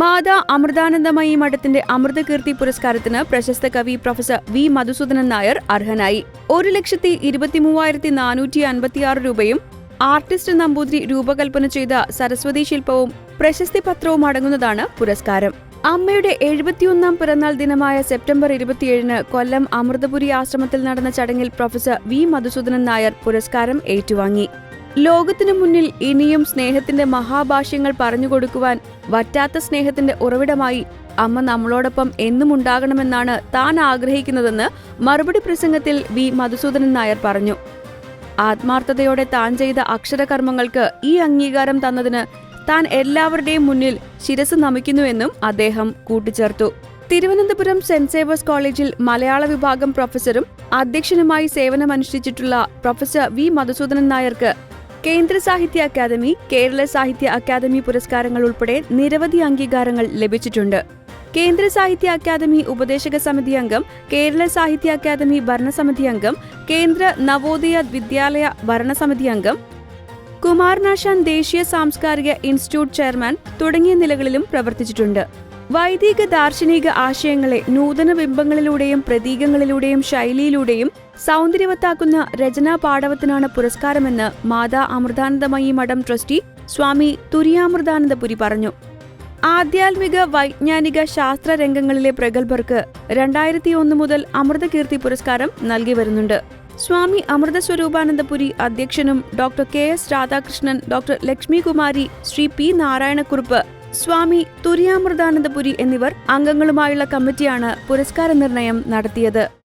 മാതാ അമൃതാനന്ദമയി മഠത്തിന്റെ അമൃതകീർത്തി പുരസ്കാരത്തിന് പ്രശസ്ത കവി പ്രൊഫസർ വി മധുസൂദനൻ നായർ അർഹനായി. ഒരു ലക്ഷത്തി ഇരുപത്തിമൂവായിരത്തി നാനൂറ്റി അൻപത്തിയാറ് രൂപയും ആർട്ടിസ്റ്റ് നമ്പൂതിരി രൂപകൽപ്പന ചെയ്ത സരസ്വതി ശില്പവും പ്രശസ്തി പത്രവും അടങ്ങുന്നതാണ് പുരസ്കാരം. അമ്മയുടെ എഴുപത്തിയൊന്നാം പിറന്നാൾ ദിനമായ സെപ്റ്റംബർ ഇരുപത്തിയേഴിന് കൊല്ലം അമൃതപുരി ആശ്രമത്തിൽ നടന്ന ചടങ്ങിൽ പ്രൊഫസർ വി മധുസൂദനൻ നായർ പുരസ്കാരം ഏറ്റുവാങ്ങി. ലോകത്തിനു മുന്നിൽ ഇനിയും സ്നേഹത്തിന്റെ മഹാഭാഷ്യങ്ങൾ പറഞ്ഞുകൊടുക്കുവാൻ വറ്റാത്ത സ്നേഹത്തിന്റെ ഉറവിടമായി അമ്മ നമ്മളോടൊപ്പം എന്നും ഉണ്ടാകണമെന്നാണ് താൻ ആഗ്രഹിക്കുന്നതെന്ന് മറുപടി പ്രസംഗത്തിൽ വി മധുസൂദനൻ നായർ പറഞ്ഞു. ആത്മാർത്ഥതയോടെ താൻ ചെയ്ത അക്ഷരകർമ്മങ്ങൾക്ക് ഈ അംഗീകാരം തന്നതിന് താൻ എല്ലാവരുടെയും മുന്നിൽ ശിരസ് നമിക്കുന്നുവെന്നും അദ്ദേഹം കൂട്ടിച്ചേർത്തു. തിരുവനന്തപുരം സെന്റ് സേവേഴ്സ് കോളേജിൽ മലയാള വിഭാഗം പ്രൊഫസറും അധ്യക്ഷനുമായി സേവനമനുഷ്ഠിച്ചിട്ടുള്ള പ്രൊഫസർ വി മധുസൂദനൻ നായർക്ക് കേന്ദ്ര സാഹിത്യ അക്കാദമി കേരള സാഹിത്യ അക്കാദമി പുരസ്കാരങ്ങൾ ഉൾപ്പെടെ നിരവധി അംഗീകാരങ്ങൾ ലഭിച്ചിട്ടുണ്ട്. കേന്ദ്ര സാഹിത്യ അക്കാദമി ഉപദേശക സമിതി അംഗം കേരള സാഹിത്യ അക്കാദമി ഭരണസമിതി അംഗം കേന്ദ്ര നവോദയ വിദ്യാലയ ഭരണസമിതി അംഗം കുമാരനാശാൻ ദേശീയ സാംസ്കാരിക ഇൻസ്റ്റിറ്റ്യൂട്ട് ചെയർമാൻ തുടങ്ങിയ നിലകളിലും പ്രവർത്തിച്ചിട്ടുണ്ട്. വൈദിക ദാർശനിക ആശയങ്ങളെ നൂതന ബിംബങ്ങളിലൂടെയും പ്രതീകങ്ങളിലൂടെയും ശൈലിയിലൂടെയും സൗന്ദര്യവത്താക്കുന്ന രചനാ പാടവത്തിനാണ് പുരസ്കാരമെന്ന് മാതാ അമൃതാനന്ദമയി മഠം ട്രസ്റ്റി സ്വാമി തുര്യാമൃതാനന്ദപുരി പറഞ്ഞു. ആധ്യാത്മിക വൈജ്ഞാനിക ശാസ്ത്ര രംഗങ്ങളിലെ പ്രഗത്ഭർക്ക് രണ്ടായിരത്തി ഒന്ന് മുതൽ അമൃതകീർത്തി പുരസ്കാരം നൽകി വരുന്നുണ്ട്. സ്വാമി അമൃത സ്വരൂപാനന്ദപുരി അധ്യക്ഷനും doctor K S Radhakrishnan doctor Lakshmi Kumari Shri P Narayanakkurup Swami Turyamritanandapuri എന്നിവർ അംഗങ്ങളുമായുള്ള കമ്മിറ്റിയാണ് പുരസ്കാര നിർണയം നടത്തിയത്